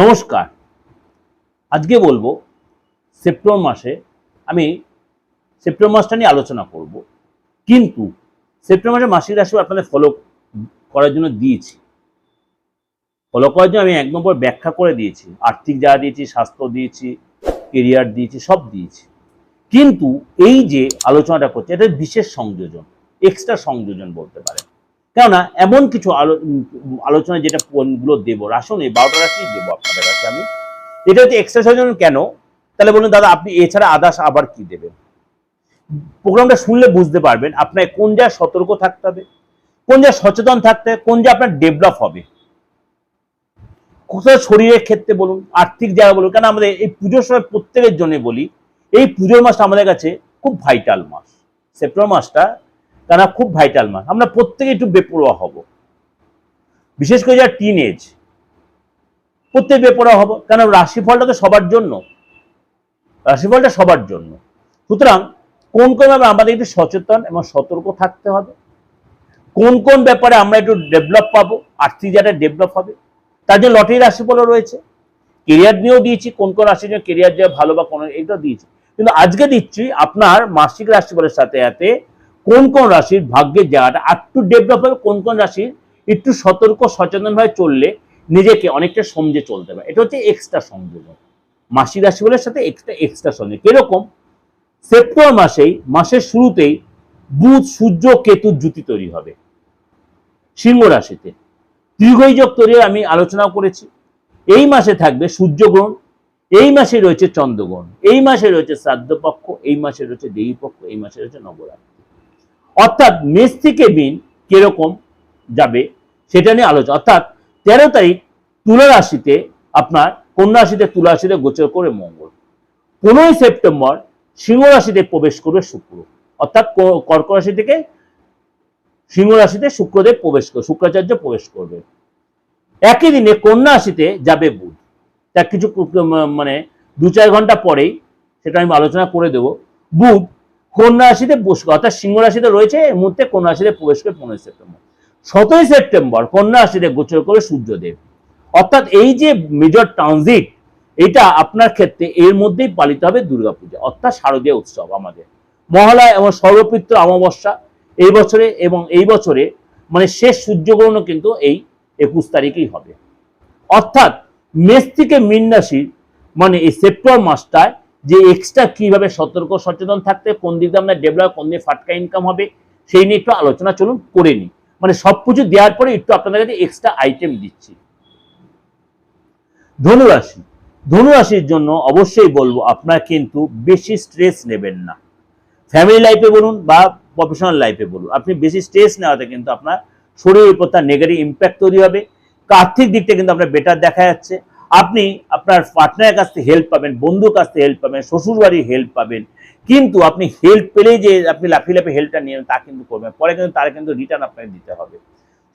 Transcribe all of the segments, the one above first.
নমস্কার। আজকে বলব, সেপ্টেম্বর মাসে আমি সেপ্টেম্বর মাসটা নিয়ে আলোচনা করব। কিন্তু সেপ্টেম্বর মাসে মাসিক রাশি আপনাদের ফলো করার জন্য দিয়েছি। ফলো করার জন্য আমি এক নম্বর ব্যাখ্যা করে দিয়েছি। আর্থিক যা দিয়েছি, স্বাস্থ্য দিয়েছি কেরিয়ার দিয়েছি, সব দিয়েছি। কিন্তু এই যে আলোচনাটা করছে, এটা বিশেষ সংযোজন এক্সট্রা সংযোজন বলতে পারেন। কেননা, এমন কিছু আলো আলোচনা যেটা পয়েন্টগুলো দেবো রাশনে বারোটা রাশি দেবো আপনাদের কাছে আমি। এটা হচ্ছে এক্সট্রা সংযোজন কেন? তাহলে বলুন, দাদা, আপনি এছাড়া আদার্স আবার কি দেবেন? প্রোগ্রামটা শুনলে বুঝতে পারবেন আপনার কোন জায়গায় সতর্ক থাকতে হবে, কোন জায়গায় সচেতন থাকতে হবে, কোন জায়গায় আপনার ডেভেলপ হবে। কোথাও শরীরের ক্ষেত্রে বলুন, আর্থিক জায়গা বলুন কেন আমাদের এই পুজোর সময় প্রত্যেকের জন্য বলি, এই পুজোর মাসটা আমাদের কাছে খুব ভাইটাল মাস। সেপ্টেম্বর মাসটা কেন খুব ভাইটাল মাস। আমরা প্রত্যেকে একটু বেপরোয়া হব। বিশেষ করে যারা টিন এজ প্রত্যেক বেপরোয়া হব। কেন? রাশিফলটা তো সবার জন্য। রাশিফলটা সবার জন্য। সুতরাং কোন কোন ব্যাপারে আমাদের একটু সচেতন এবং সতর্ক থাকতে হবে। কোন কোন ব্যাপারে আমরা একটু ডেভেলপ পাবো। আর্থিক জায়গাটা ডেভেলপ হবে। তার জন্য লটারি রাশিফলও রয়েছে। কেরিয়ার নিয়েও দিয়েছি। কোন কোন রাশির জন্য কেরিয়ার যে ভালো বা কোন এটা দিয়েছি। কিন্তু আজকে দিচ্ছি আপনার মাসিক রাশিফলের সাথে সাথে কোন কোন রাশির ভাগ্যের জায়গাটা একটু ডেভেলপ হবে, কোন কোন রাশির একটু সতর্ক সচেতনভাবে চললে নিজেকে অনেকটা সমঝে চলতে পারে। এটা হচ্ছে এক্সট্রা সংযোজন। মাসিক রাশিফলের সাথে এক্সট্রা এক্সট্রা সংযোগ কীরকম? সেপ্টেম্বর মাসেই, মাসের শুরুতেই বুধ, সূর্য, কেতুর জুতি তৈরি হবে। সিংহ রাশিতে। দীর্ঘই যোগ তৈরি আমি আলোচনা করেছি। এই মাসে থাকবে সূর্যগ্রহণ, এই মাসে রয়েছে চন্দ্রগ্রহণ, এই মাসে রয়েছে শ্রাদ্ধ পক্ষ এই মাসে রয়েছে দেবী পক্ষ এই মাসে রয়েছে নবরাত্রি। অর্থাৎ মেষ থেকে মিন কীরকম যাবে সেটা নিয়ে আলোচনা। অর্থাৎ তেরো তারিখ তুলা রাশিতে আপনার কন্যা রাশিতে? তুলা গোচর করে মঙ্গল। পনেরোই সেপ্টেম্বর সিংহ প্রবেশ করবে শুক্র। অর্থাৎ কর্ক রাশি থেকে সিংহ শুক্রদেব প্রবেশ করবে শুক্রাচার্য প্রবেশ করবে। একই দিনে কন্যা যাবে বুধ। তার কিছু মানে দু চার ঘণ্টা পরেই সেটা আমি আলোচনা করে দেব। বুধ কন্যা রাশিতে অর্থাৎ সিংহ রাশিতে রয়েছে, এই মুহূর্তে কন্যা রাশিতে প্রবেশ করে পনেরোই সেপ্টেম্বর। সতেরোই সেপ্টেম্বর কন্যা রাশিতে গোচর করে সূর্যদেব। অর্থাৎ এই যে মেজর ট্রানজিট এটা আপনার ক্ষেত্রে এর মধ্যেই পালিত হবে দুর্গাপূজা, অর্থাৎ শারদীয় উৎসব আমাদের। মহালয়া এবং সর্বপিত্র অমাবস্যা, এই বছরে এবং এই বছরে মানে শেষ সূর্যগ্রহণও কিন্তু এই একুশ তারিখেই হবে। অর্থাৎ মেষ থেকে মীন রাশির মানে এই সেপ্টেম্বর মাসটায় যে এক্সট্রা কীভাবে সতর্ক, সচেতন থাকতে, কোন দিকে আমরা ডেভেলপ কোন দিকে ফাটকা ইনকাম হবে, সেই নিয়ে একটু আলোচনা চলুন, করে নিই। মানে সব কিছু দেওয়ার পরে একটু আপনাদের কাছে এক্সট্রা আইটেম দিচ্ছি। ধনুরাশি। ধনুরাশির জন্য অবশ্যই বলব, আপনার কিন্তু বেশি স্ট্রেস নেবেন না। ফ্যামিলি লাইফে বলুন বা প্রফেশনাল লাইফে বলুন, আপনি বেশি স্ট্রেস নেওয়াতে কিন্তু আপনার শরীরের উপর তার নেগেটিভ ইম্প্যাক্ট তৈরি হবে। আর্থিক দিকটা কিন্তু আপনার বেটার দেখা যাচ্ছে। আপনি আপনার পার্টনারের কাছ থেকে হেল্প পাবেন, বন্ধুর কাছ থেকে হেল্প পাবেন শ্বশুর বাড়ির হেল্প পাবেন। কিন্তু আপনি হেল্প পেলেই যে আপনি লাফিয়ে লাফিয়ে হেল্পটা নিয়ে তা কিন্তু করবেন পরে কিন্তু তার কিন্তু রিটার্ন আপনাকে দিতে হবে।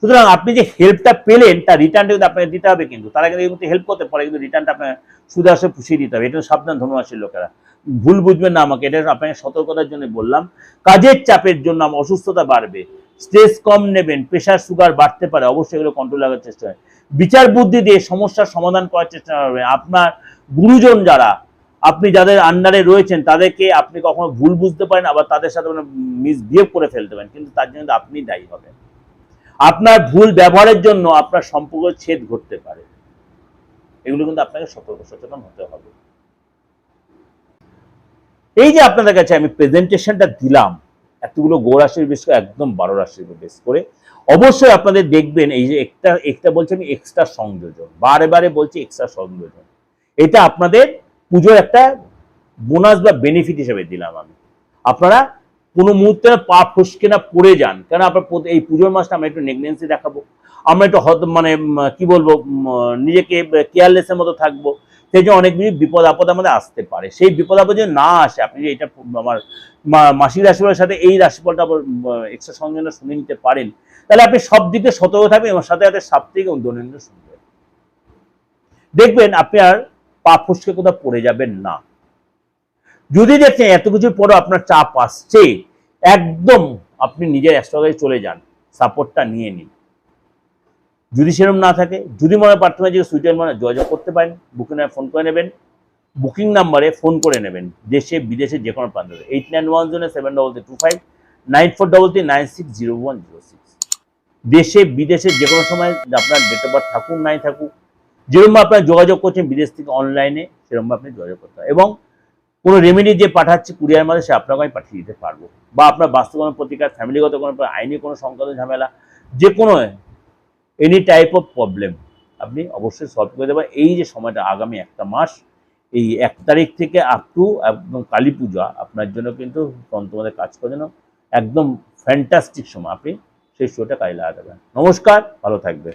সুতরাং আপনি যে হেল্পটা পেলেন, তার রিটার্নটা কিন্তু আপনাকে দিতে হবে কিন্তু। তারা কিন্তু হেল্প করতে, পারে কিন্তু রিটার্নটা আপনার সুদে আসে পুষিয়ে দিতে হবে। এটা সাবধান ধনুরাশির লোকেরা। ভুল বুঝবেন না আমাকে, এটা আপনাকে সতর্কতার জন্য বললাম। কাজের চাপের জন্য আমার অসুস্থতা বাড়বে। স্ট্রেস কম নেবেন প্রেশার সুগার বাড়তে পারে, অবশ্যই এগুলো কন্ট্রোল রাখার চেষ্টা হয় বিচার বুদ্ধি দিয়ে সমস্যার সমাধান করার চেষ্টা করবেন। আপনার গুরুজন যারা, আপনি যাদের আন্ডারে রয়েছেন, তাদেরকে আপনি কখনো ভুল বুঝতে পারেন, আবার তাদের সাথে মিসবিহেভ করে ফেলতে পারেন, কিন্তু তার জন্য আপনি দায়ী হবেন। আপনার ভুল ব্যবহারের জন্য আপনার সম্পর্ক ছেদ ঘটতে পারে। এগুলো কিন্তু আপনাকে সতর্ক, সচেতন হতে হবে। এই যে আপনাদের কাছে আমি প্রেজেন্টেশনটা দিলাম এতগুলো গো রাশির বেশ একদম বারো রাশির বেশ করে। অবশ্যই আপনাদের দেখবেন এই যে একটা একটা বলছি আমি এক্সট্রা সংযোজন। বারে বারে বলছি এক্সট্রা সংযোজন। এটা আপনাদের পুজোর একটা বোনাস বা বেনিফিট হিসেবে দিলাম আমি। আপনারা কোনো মুহূর্তে পা ফসকে না পড়ে যান। কেন আপনার এই পুজোর মাসটা আমরা একটু নেগনেন্সি দেখাবো। আমরা একটু হত মানে কি বলব নিজেকে কেয়ারলেসের মতো থাকব। সেই জন্য অনেক কিছু বিপদ আপদ আমাদের আসতে পারে। সেই বিপদ আপদ যদি না আসে, আপনি যদি এটা আমার মাসিক রাশিফলের সাথে এই রাশিফলটা এক্সট্রা সংযোজনটা শুনে নিতে পারেন। তাহলে আপনি সব দিকে সতর্ক থাকবেন এবং সাথে সাথে সাপ্তাহিক এবং দৈনন্দিন শুনবেন। দেখবেন আপনি আর পা ফসকে কোথাও পড়ে যাবেন না। যদি দেখছেন এত কিছুর পরও আপনার চাপ আসছে, একদম আপনি নিজের অ্যাস্ট্রোলজি চলে যান। সাপোর্টটা নিয়ে নিন। যদি সেরকম না থাকে, যদি মনে প্রার্থনা যে সুইটার মানে যোগাযোগ করতে পারেন, বুকিং ফোন করে নেবেন, বুকিং নাম্বারে ফোন করে নেবেন, দেশে, বিদেশে যে কোনো প্রান্ত এইট নাইন ওয়ান জন্য seven double three two five nine four double three nine six zero one zero six দেশে, বিদেশে যে কোনো সময় আপনার ডেট অফ বার্থ থাকুক, নাই থাকুক, যেরকম আপনার যোগাযোগ করছেন বিদেশ থেকে অনলাইনে সেরকম আপনি যোগাযোগ করতে হবে এবং কোনো রেমেডি যে পাঠাচ্ছে কুরিয়ার মাধ্যমে, সে আপনাকে আমি পাঠিয়ে দিতে পারব। বা আপনার বাস্তব প্রতিকার ফ্যামিলিগত কোনো, আইনি কোনো সংক্রান্ত ঝামেলা, যে কোনো এনি টাইপ অফ প্রবলেম আপনি অবশ্যই সলভ করে দেবেন। এই যে সময়টা, আগামী একটা মাস, এই এক তারিখ থেকে আপ টু একদম কালী পূজা, আপনার জন্য কিন্তু তোমাদের কাজ জন্য একদম ফ্যান্টাস্টিক সময়। আপনি সেই শোটা কাজে লাগাতে পারেন। নমস্কার, ভালো থাকবে